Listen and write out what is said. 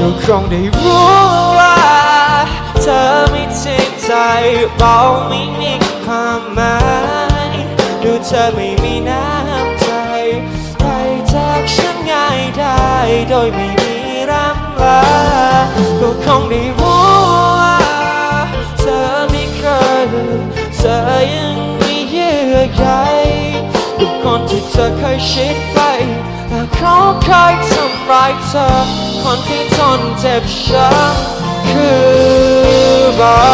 ก็คงได้รู้ว่า เธอไม่ทิ้งใจเราไม่มีความหมายดูเธอไม่มีน้ำใจไปจากฉันง่ายได้โดยไม่มีรำลาก็คงได้รู้ว่าเธอไม่เคยเธอยังไมีเยื่อใยกับคนที่เธอเคยชิดไปและเขาเคยทำร้ายเธอ คนที่ทนเจ็บช้ำคือเรา